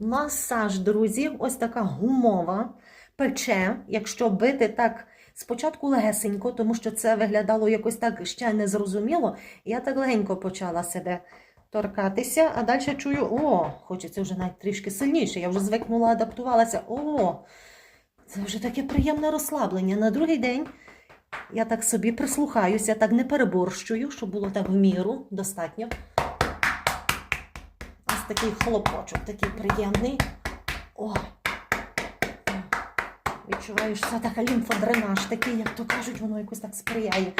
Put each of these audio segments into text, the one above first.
Масаж, друзі, ось така гумова, пече, якщо бити так спочатку легесенько, тому що це виглядало якось так ще незрозуміло. Я так легенько почала себе торкатися, а далі чую, о, хочеться вже навіть трішки сильніше. Я вже звикнула, адаптувалася. О, це вже таке приємне розслаблення. На другий день я так собі прислухаюся, так не переборщую, щоб було так в міру достатньо. Такий хлопочок, такий приємний. О! Відчуваю, що така лімфодренаж, такий, як то кажуть, воно якось так сприяє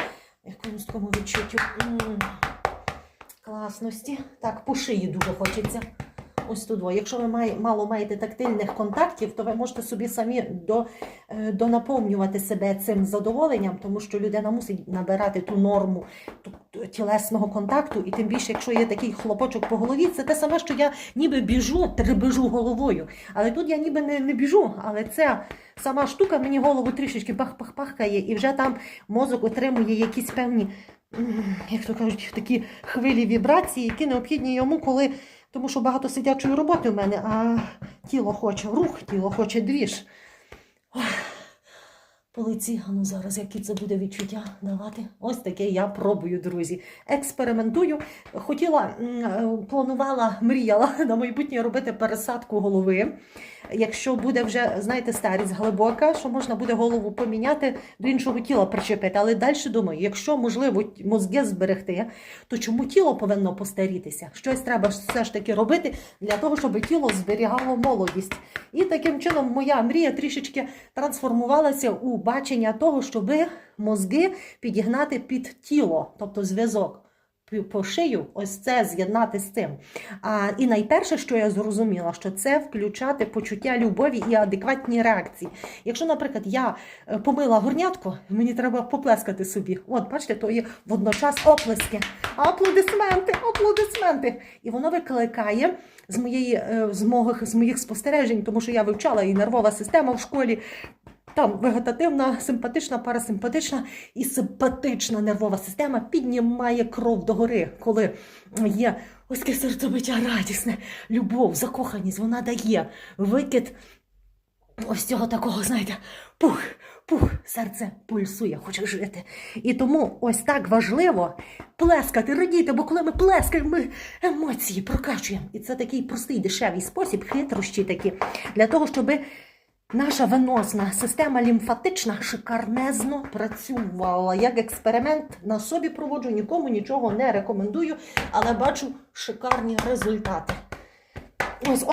якомусь такому відчуттю. Класності. Так, по шиї дуже хочеться. Ось тут. Якщо ви має, мало маєте тактильних контактів, то ви можете собі самі до, е, донаповнювати себе цим задоволенням, тому що людина мусить набирати ту норму тілесного контакту, і тим більше, якщо є такий хлопочок по голові, це те саме, що я ніби біжу, требежу головою. Але тут я ніби не, не біжу, але ця сама штука мені голову трішечки пах-пах-пахкає, і вже там мозок отримує якісь певні, як то кажуть, такі хвилі вібрації, які необхідні йому, коли. Тому що багато сидячої роботи в мене, а тіло хоче рух, тіло хоче двіж. Ох, По лиці, а ну зараз, які це буде відчуття давати. Ось таке я пробую, друзі. Експериментую. Хотіла, е, планувала, мріяла на майбутнє робити пересадку голови. Якщо буде вже, знаєте, старість глибока, що можна буде голову поміняти, до іншого тіла причепити. Але далі думаю, якщо можливо мозги зберегти, то чому тіло повинно постарітися? Щось треба все ж таки робити для того, щоб тіло зберігало молодість. І таким чином моя мрія трішечки трансформувалася у бачення того, щоб мозги підігнати під тіло, тобто зв'язок. По шию, ось це з'єднати з цим. А, і найперше, що я зрозуміла, що це включати почуття любові і адекватні реакції. Якщо, наприклад, я е, помила горнятко, мені треба поплескати собі. От, бачите, то є водночас оплески, аплодисменти, аплодисменти. І воно викликає з моєї е, з моїх, з моїх спостережень, тому що я вивчала і нервова система в школі. Там вегетативна, симпатична, парасимпатична і симпатична нервова система піднімає кров догори, коли є ось таке серцебиття радісне, любов, закоханість, вона дає викид ось цього такого, знаєте, пух, пух, серце пульсує, хоче жити. І тому ось так важливо плескати, радіти, бо коли ми плескаємо, ми емоції прокачуємо. І це такий простий дешевий спосіб, хитрощі такі, для того, щоб наша венозна система лімфатична шикарнезно працювала. Як експеримент на собі проводжу, нікому нічого не рекомендую, але бачу шикарні результати. Ось